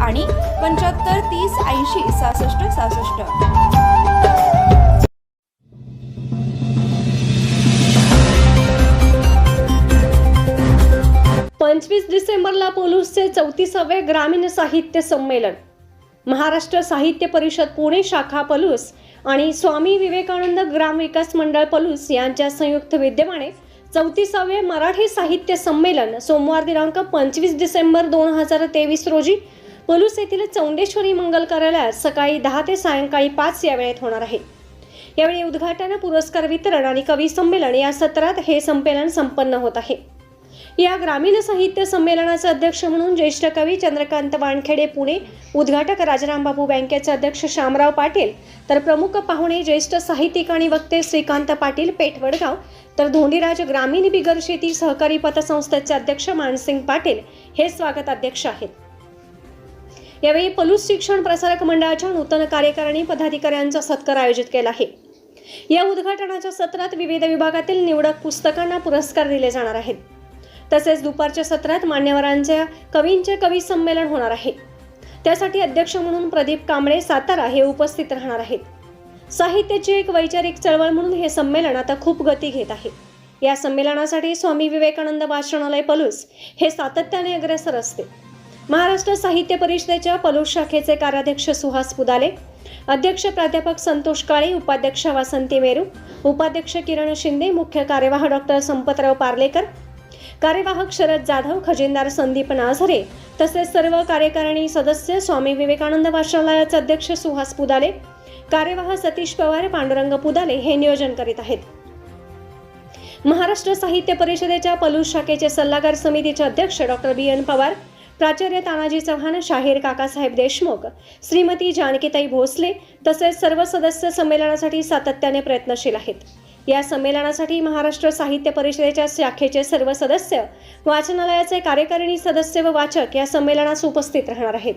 आणि पंच्याहत्तर तीस ऐंशी सहासष्ट सहासष्ट. पंचवीस डिसेंबरला पोलूसचे चौतीसावे ग्रामीण साहित्य संमेलन. महाराष्ट्र साहित्य परिषद पुणे शाखा पलूस आणि स्वामी विवेकानंद ग्राम विकास मंडळ पलूस यांच्या संयुक्त विद्यमाने चौतीसावे मराठी साहित्य संमेलन सोमवार दिनांक पंचवीस डिसेंबर दोन हजार तेवीस रोजी पलूस येथील चौंडेश्वरी मंगल कार्यालयात सकाळी दहा ते सायंकाळी पाच या वेळेत होणार आहे. यावेळी उद्घाटन पुरस्कार वितरण आणि कवी संमेलन या सत्रात हे संमेलन संपन्न होत आहे. या ग्रामीण साहित्य संमेलनाचे अध्यक्ष म्हणून ज्येष्ठ कवी चंद्रकांत वानखेडे पुणे उद्घाटक राजारामबाबू बँकेचे अध्यक्ष शामराव पाटील तर प्रमुख पाहुणे ज्येष्ठ साहित्यिक आणि वक्ते श्रीकांत पाटील पेठवडगाव तर धोंडीराज ग्रामीण बिगर शेती सहकारी पतसंस्थेचे अध्यक्ष मानसिंग पाटील हे स्वागत अध्यक्ष आहेत. यावेळी पलूस शिक्षण प्रसारक मंडळाच्या नूतन कार्यकारिणी पदाधिकाऱ्यांचा सत्कार आयोजित केला आहे. या उद्घाटनाच्या सत्रात विविध विभागातील निवडक पुस्तकांना पुरस्कार दिले जाणार आहेत. तसेच दुपारच्या सत्रात मान्यवरांच्या कवींचे कवी संमेलन होणार आहे. त्यासाठी अध्यक्ष म्हणून प्रदीप कांबळे सातारा हे उपस्थित राहणार आहेत. साहित्याची एक वैचारिक चळवळ म्हणून हे संमेलन आता खूप गती घेत आहे. या संमेलनासाठी स्वामी विवेकानंद वाचनालय पलूस हे सातत्याने अग्रेसर असते. महाराष्ट्र साहित्य परिषदेच्या पलूस शाखेचे कार्याध्यक्ष सुहास पुदाले अध्यक्ष प्राध्यापक संतोष काळे उपाध्यक्ष वासंती मेरू उपाध्यक्ष किरण शिंदे मुख्य कार्यवाह डॉक्टर संपतराव पार्लेकर कार्यवाहक शरद जाधव खजिनदार संदीप नाझरे तसेच सर्व कार्यकारिणी सदस्य स्वामी विवेकानंद वाचनालयाचे अध्यक्ष सुहास पुदाले कार्यवाह सतीश पवार पांडुरंग पुदाले हे नियोजन करीत आहेत. महाराष्ट्र साहित्य परिषदेच्या पलूस शाखेचे सल्लागार समितीचे अध्यक्ष डॉक्टर बी एन पवार प्राचार्य तानाजी चव्हाण शाहीर काकासाहेब देशमुख श्रीमती जानकीताई भोसले तसेच सर्व सदस्य संमेलनासाठी सातत्याने प्रयत्नशील आहेत. या संमेलनासाठी महाराष्ट्र साहित्य परिषदेच्या शाखेचे सर्व सदस्य वाचनालयाचे कार्यकारिणी सदस्य व वाचक या संमेलनास उपस्थित राहणार आहेत.